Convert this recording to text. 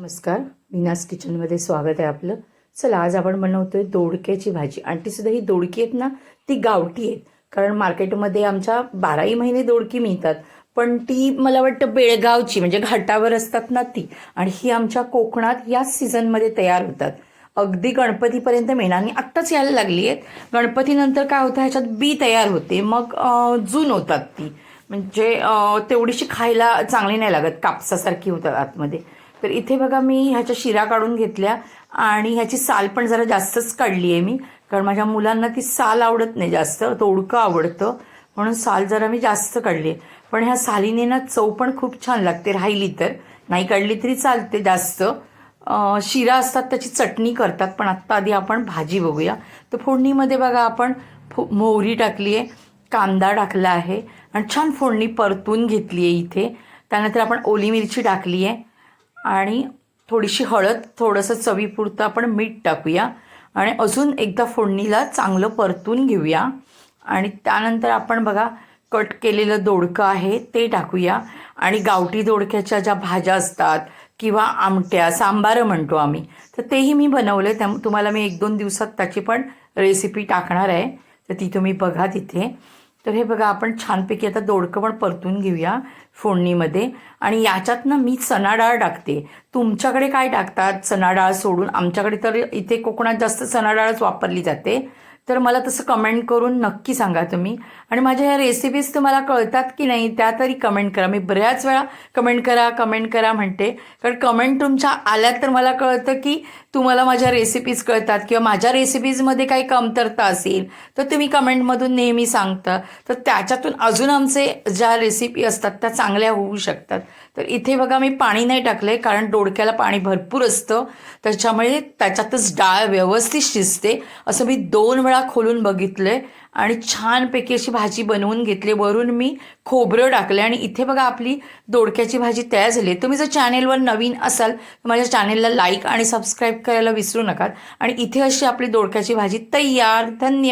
नमस्कार मीनास किचनमध्ये स्वागत आहे आपलं. चला आज आपण बनवतोय दोडक्याची भाजी. आणि ती सुद्धा ही दोडकी आहेत ना ती गावठी आहेत. कारण मार्केटमध्ये आमच्या बाराही महिने दोडकी मिळतात. पण ती मला वाटतं बेळगावची म्हणजे घाटावर असतात ना ती. आणि ही आमच्या कोकणात याच सीझनमध्ये तयार होतात. अगदी गणपतीपर्यंत मिळणार आणि आत्ताच यायला लागली आहेत. गणपतीनंतर काय होतं ह्याच्यात बी तयार होते. मग जून होतात ती. म्हणजे तेवढीशी खायला चांगली नाही लागत. कापसासारखी होतात आतमध्ये. तर इथे बघा मी ह्याच्या शिरा काढून घेतल्या आणि ह्याची साल पण जरा जास्तच काढली आहे मी. कारण माझ्या मुलांना ती साल आवडत नाही जास्त तोडकं आवडतं. म्हणून साल जरा मी जास्त काढली आहे पण ह्या सालीने ना चव पण खूप छान लागते राहिली तर. नाही काढली तरी चालते जास्त. शिरा असतात त्याची चटणी करतात पण आत्ता आधी आपण भाजी बघूया. तर फोडणीमध्ये बघा आपण फो मोहरी टाकली आहे कांदा टाकला आहे. आणि छान फोडणी परतून घेतली आहे इथे. त्यानंतर आपण ओली मिरची टाकली आहे आणि थोडीशी हळद थोडंसं चवीपुरतं आपण मीठ टाकूया. आणि अजून एकदा फोडणीला चांगलं परतून घेऊया. आणि त्यानंतर आपण बघा कट केलेलं दोडकं आहे ते टाकूया. आणि गावठी दोडक्याच्या ज्या भाज्या असतात किंवा आमट्या सांबारं म्हणतो आम्ही तर तेही मी बनवले त्या तुम्हाला मी एक दोन दिवसात त्याची पण रेसिपी टाकणार आहे. तर ती तुम्ही बघा तिथे. तर हे बघा आपण छानपैकी आता दोडकं पण परतून घेऊया फोडणीमध्ये. आणि याच्यात ना मी चणा डाळ टाकते. तुमच्याकडे काय टाकतात? चणा डाळ सोडून? आमच्याकडे तर इथे कोकणात जास्त चणाडाळच वापरली जाते. तर मला तसं कमेंट करून नक्की सांगा तुम्ही. आणि माझ्या ह्या रेसिपीज तुम्हाला कळतात की नाही त्या तरी कमेंट करा. मी बऱ्याच वेळा कमेंट करा कमेंट करा म्हणते. कारण कमेंट तुमच्या आल्या तर मला कळतं की तुम्हाला माझ्या रेसिपीज कळतात किंवा माझ्या रेसिपीजमध्ये काही कमतरता असेल तर तुम्ही कमेंटमधून नेहमी सांगता. तर त्याच्यातून अजून आमचे ज्या रेसिपी असतात त्या चांगल्या होऊ शकतात. तर इथे बघा मी पाणी नाही टाकलं आहे कारण डोडक्याला पाणी भरपूर असतं. त्याच्यामुळे त्याच्यातच डाळ व्यवस्थित शिजते. असं मी दोन वेळा खोलून बघितलं आहे आणि छानपैकी अशी भाजी बनवून घेतली. वरून मी खोबरं टाकलं आणि इथे बघा आपली दोडक्याची भाजी तयार झाली. आहे तुम्ही जर चॅनेलवर नवीन असाल तर माझ्या चॅनेलला लाईक आणि सबस्क्राईब करायला विसरू नका. आणि इथे अशी आपली दोडक्याची भाजी तयार. धन्यवाद.